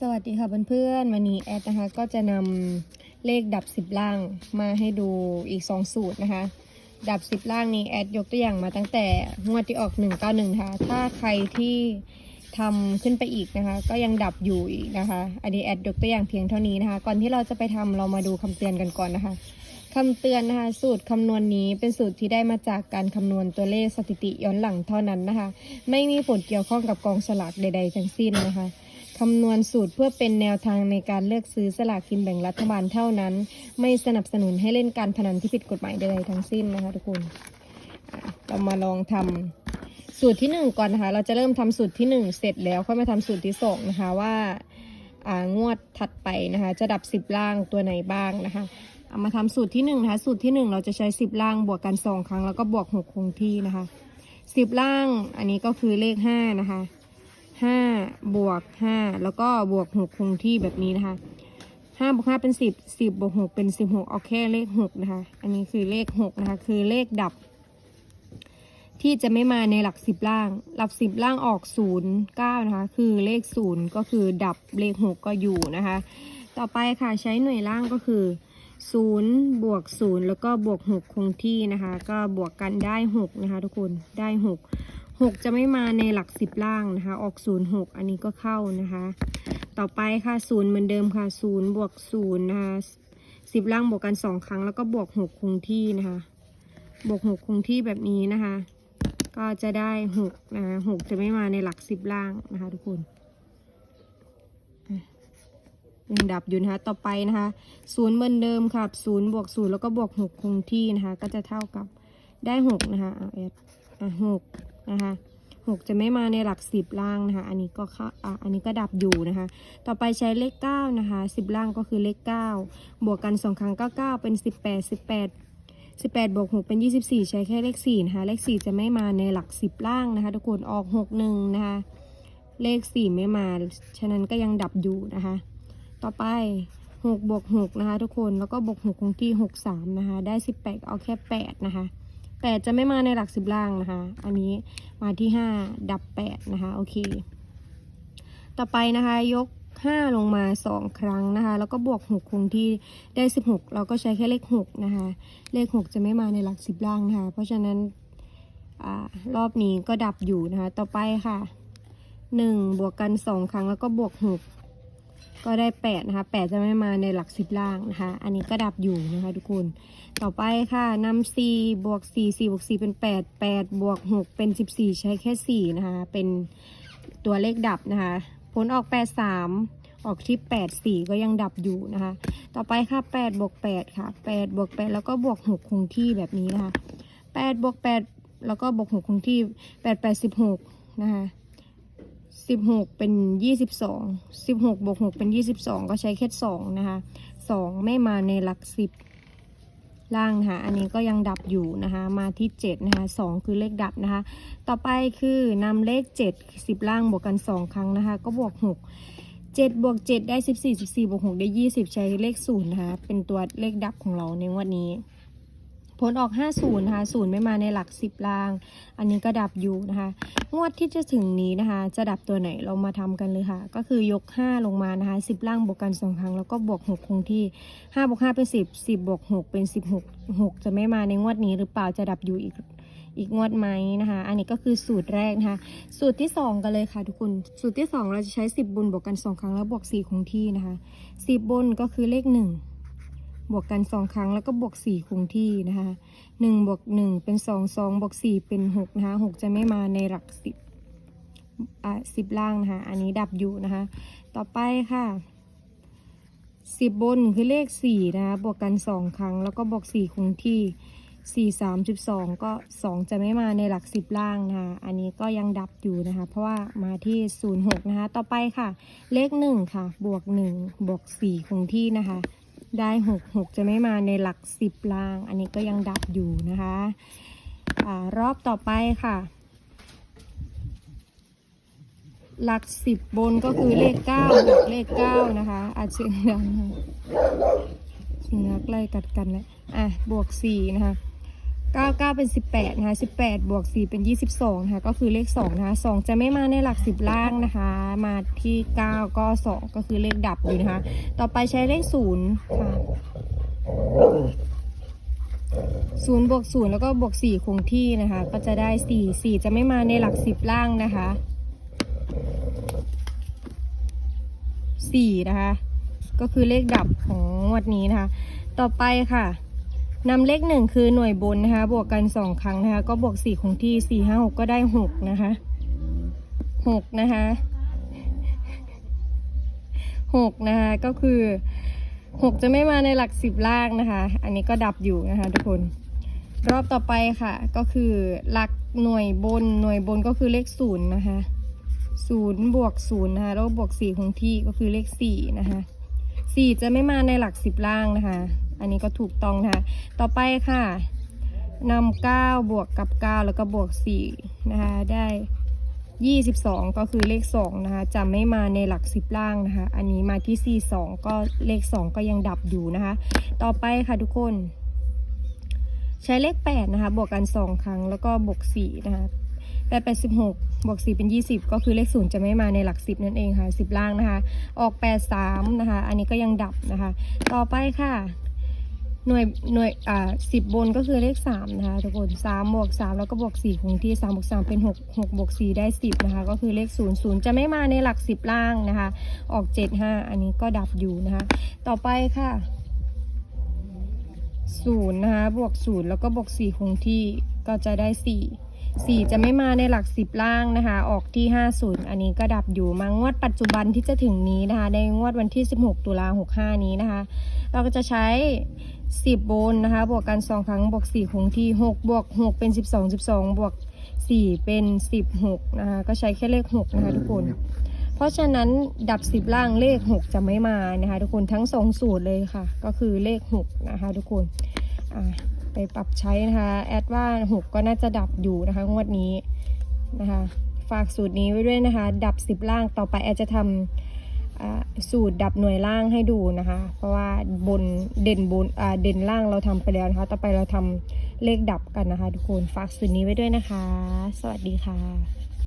สวัสดีค่ะเพื่อนๆวันนี้แอดนะคะก็จะนำเลขดับสิบล่างมาให้ดูอีก2สูตรนะคะ ดับสิบล่างนี้แอดยกตัวอย่างมาตั้งแต่งวดที่ออก191นะคะถ้าใครที่ทำขึ้นไปอีกนะคะ ก็ยังดับอยู่อีกนะคะ อันนี้แอดยกตัวอย่างเพียงเท่านี้นะคะ ก่อนที่เราจะไปทำเรามาดูคำเตือนกันก่อนนะคะคำเตือนนะคะสูตรคำนวณนี้เป็นสูตรที่ได้มาจากการคำนวณตัวเลขสถิติย้อนหลังเท่านั้นนะคะ ไม่มีผลเกี่ยวข้องกับกองสลากใด ๆ ทั้งสิ้นนะคะ คำนวณสูตรเพื่อเป็นแนวทางในการเลือกซื้อสลากกินแบ่งรัฐบาลเท่านั้น ไม่สนับสนุนให้เล่นการพนันที่ผิดกฎหมายใดๆทั้งสิ้นนะคะทุกคนเรามาลองทำสูตรที่หนึ่งก่อนนะคะ เราจะเริ่มทำสูตรที่หนึ่งเสร็จแล้วค่อยมาทำสูตรที่สองนะคะว่าอ่างวดถัดไปนะคะ จะดับสิบล่างตัวไหนบ้างนะคะเอามาทำสูตรที่หนึ่งนะคะสูตรที่หนึ่งเราจะใช้สิบล่างบวกกันสองครั้ง แล้วก็บวกหกคงที่นะคะสิบล่างอันนี้ก็คือเลขห้านะคะ ห้าบวกห้าแล้วก็บวกหกคงที่แบบนี้นะคะห้าบวกห้าเป็นสิบสิบบวกหกเป็นสิบหกเอาแค่เลขหกนะคะ อันนี้คือเลขหกนะคะ คือเลขดับ ที่จะไม่มาในหลักสิบล่าง หลักสิบล่างออกศูนย์เก้านะคะ คือเลขศูนย์ก็คือดับเลขหกก็อยู่นะคะ ต่อไปค่ะใช้หน่วยล่างก็คือศูนย์บวกศูนย์แล้วก็บวกหกคงที่นะคะ ก็บวกกันได้หกนะคะ ทุกคนได้หก หกจะไม่มาในหลักสิบล่างนะคะ ออกศูนย์หกอันนี้ก็เข้านะคะ ต่อไปค่ะศูนย์เหมือนเดิมค่ะศูนย์บวกศูนย์นะคะสิบล่างบวกกันสองครั้ง แล้วก็บวกหกคงที่นะคะ บวกหกคงที่แบบนี้นะคะ ก็จะได้หกนะคะหกจะไม่มาในหลักสิบล่างนะคะทุกคนยังดับอยู่นะคะ ต่อไปนะคะศูนย์เหมือนเดิมค่ะศูนย์บวกศูนย์แล้วก็บวกหกคงที่นะคะ ก็จะเท่ากับได้หกนะคะเอาเอสอะหก นะคะหกจะไม่มาในหลักสิบล่างนะคะ อันนี้ก็เข้าอะอันนี้ก็ดับอยู่นะคะ ต่อไปใช้เลขเก้านะคะสิบล่างก็คือเลขเก้าบวกกันสองครั้งก็เก้าเป็นสิบแปดสิบแปดสิบแปดบวกหกเป็นยี่สิบสี่ใช้แค่เลขสี่นะคะ เลขสี่จะไม่มาในหลักสิบล่างนะคะ ทุกคนออกหกหนึ่งนะคะ เลขสี่ไม่มา ฉะนั้นก็ยังดับอยู่นะคะ ต่อไปหกบวกหกนะคะ ทุกคน แล้วก็บวกหกคงที่หกสามนะคะ ได้สิบแปดเอาแค่แปดนะคะ แปดจะไม่มาในหลักสิบล่างนะคะ อันนี้มาที่ห้าดับแปดนะคะ โอเค ต่อไปนะคะยกห้าลงมาสองครั้งนะคะ แล้วก็บวกหกคงที่ได้สิบหกเราก็ใช้แค่เลขหกนะคะ เลขหกจะไม่มาในหลักสิบล่างนะคะ เพราะฉะนั้นอรอบนี้ก็ดับอยู่นะคะ ต่อไปค่ะหนึ่งบวกกันสองครั้งแล้วก็บวกหก ก็ได้แปดนะคะแปดจะไม่มาในหลักสิบล่างนะคะ อันนี้ก็ดับอยู่นะคะทุกคน ต่อไปค่ะนำสี่บวกสี่สี่บวกสี่เป็นแปดแปดบวกหกเป็นสิบสี่ใช้แค่สี่นะคะ เป็นตัวเลขดับนะคะ ผลออกแปดสามออกที่แปดสี่ก็ยังดับอยู่นะคะ ต่อไปค่ะแปดบวกแปดค่ะแปดบวกแปดแล้วก็บวกหกคงที่แบบนี้นะคะแปดบวกแปดแล้วก็บวกหกคงที่แปดแปดสิบหกนะคะ สิบหกเป็นยี่สิบสองสิบหกบวกหกเป็นยี่สิบสองก็ใช้แค่สองนะคะสองไม่มาในหลักสิบล่างนะคะอันนี้ก็ยังดับอยู่นะคะ มาที่7นะคะ2คือเลขดับนะคะ ต่อไปคือนำเลข7 10ล่างบวกกัน2ครั้งนะคะ ก็บวก6 7บวก7ได้14 14บสี่บวก6ได้20ใช้เลข0นย์นะคะ เป็นตัวเลขดับของเราในวันนี้ ผลออก 50นะคะ0ไม่มาในหลัก 10 ล่าง อันนี้ก็ดับอยู่นะคะ งวดที่จะถึงนี้นะคะ จะดับตัวไหนเรามาทำกันเลยค่ะ ก็คือยก 5 ลงมานะคะ 10 ล่างบวกกัน 2 ครั้ง แล้วก็บวก 6 คงที่5บวก5เป็น 10 10บวก6เป็น 16 6 จะไม่มาในงวดนี้หรือเปล่าจะดับอยู่อีกอีกงวดไหมนะคะ อันนี้ก็คือสูตรแรกนะคะ สูตรที่ 2 กันเลยค่ะทุกคน สูตรที่ 2 เราจะใช้ 10บนบวกกัน 2 ครั้งแล้วบวก4คงที่นะคะ 10 บนก็คือเลข 1 บวกกัน 2 ครั้งแล้วก็บวก 4 คงที่นะคะ1บวก1 เป็น 2 2บวก4 เป็น6นะคะ6จะไม่มาในหลัก 10อะ10 ล่างนะคะอันนี้ดับอยู่นะคะ ต่อไปค่ะสิบบนคือเลขสี่นะคะบวกกันสองครั้ง แล้วก็บวกสี่คงที่สี่สามสิบสองก็สองจะไม่มาในหลักสิบล่างนะคะอันนี้ก็ยังดับอยู่นะคะ เพราะว่ามาที่ศูนย์หกนะคะ ต่อไปค่ะ เลขหนึ่งค่ะ บวกหนึ่งบวกสี่คงที่นะคะ ได้หกหกจะไม่มาในหลักสิบล่าง อันนี้ก็ยังดับอยู่นะคะอารอบต่อไปค่ะ หลักสิบบนก็คือเลขเก้าบวกเลขเก้านะคะอาจเสียงดังค่ะสุนัขไล่กัดกันแล้วอะบวกสี่นะคะ ก้าเก้าเป็นสิบแปดนะคะสิบแปดบวกสี่เป็นยี่สิบสองนะคะก็คือเลขสองนะคะสองจะไม่มาในหลักสิบล่างนะคะ มาที่เก้าก็สองก็คือเลขดับอยู่นะคะ ต่อไปใช้เลขศูนย์ค่ะศูนย์บวกศูนย์แล้วก็บวกสี่คงที่นะคะ ก็จะได้สี่สี่จะไม่มาในหลักสิบล่างนะคะสี่นะคะ ก็คือเลขดับของงวดนี้นะคะ ต่อไปค่ะ นำเลขหนึ่งคือหน่วยบนนะคะ บวกกันสองครั้งนะคะ ก็บวกสี่คงที่สี่ห้าหกก็ได้หกนะคะหกนะคะหกนะคะก็คือหกจะไม่มาในหลักสิบล่างนะคะ อันนี้ก็ดับอยู่นะคะ ทุกคนรอบต่อไปค่ะ ก็คือหลักหน่วยบนหน่วยบนก็คือเลขศูนย์นะคะศูนย์บวกศูนย์นะคะแล้วบวกสี่คงที่ก็คือเลขสี่นะคะสี่จะไม่มาในหลักสิบล่างนะคะ อันนี้ก็ถูกต้องนะคะ ต่อไปค่ะนำเก้าบวกกับเก้าแล้วก็บวกสี่นะคะได้ยี่สิบสองก็คือเลขสองนะคะจะไม่มาในหลักสิบล่างนะคะ อันนี้มาที่สี่สองก็เลขสองก็ยังดับอยู่นะคะ ต่อไปค่ะทุกคน ใช้เลขแปดนะคะ บวกกันสองครั้งแล้วก็บวกสี่นะคะแปดแปดสิบหกบวกสี่เป็นยี่สิบก็คือเลขศูนย์จะไม่มาในหลักสิบนั่นเองค่ะสิบล่างนะคะ ออกแปดสามนะคะ อันนี้ก็ยังดับนะคะ ต่อไปค่ะ หน่วยหน่วยอ่าสิบบนก็คือเลขสามนะคะทุกคนสามบวกสามแล้วก็บวกสี่คงที่สามบวกสามเป็นหกหกบวกสี่ได้สิบนะคะ ก็คือเลขศูนย์ศูนย์จะไม่มาในหลักสิบล่างนะคะ ออกเจ็ดห้าอันนี้ก็ดับอยู่นะคะ ต่อไปค่ะศูนย์นะคะบวกศูนย์แล้วก็บวกสี่คงที่ก็จะได้สี่ สี่จะไม่มาในหลักสิบล่างนะคะ ออกที่ห้าศูนย์อันนี้ก็ดับอยู่มางวดปัจจุบันที่จะถึงนี้นะคะ ในงวดวันที่สิบหกตุลาหกห้านี้นะคะ เราก็จะใช้10บนนะคะ บวกกัน2ครั้งบวก4คงที่6บวก6เป็น12 12บวก4เป็น16นะคะก็ใช้แค่เลข6นะคะทุกคนเพราะฉะนั้นดับ10ล่างเลข 6 จะไม่มานะคะ ทุกคนทั้ง2สูตรเลยค่ะ ก็คือเลข 6 นะคะ ทุกคนอ่า ไปปรับใช้นะคะแอดว่า6ก็น่าจะดับอยู่นะคะงวดนี้นะคะ ฝากสูตรนี้ไว้ด้วยนะคะ ดับ10ล่างต่อไปแอดจะทำสูตรดับหน่วยล่างให้ดูนะคะ เพราะว่าบนเด่นบนเด่นล่างเราทำไปแล้วนะคะ ต่อไปเราทำเลขดับกันนะคะ ทุกคนฝากสูตรนี้ไว้ด้วยนะคะ สวัสดีค่ะ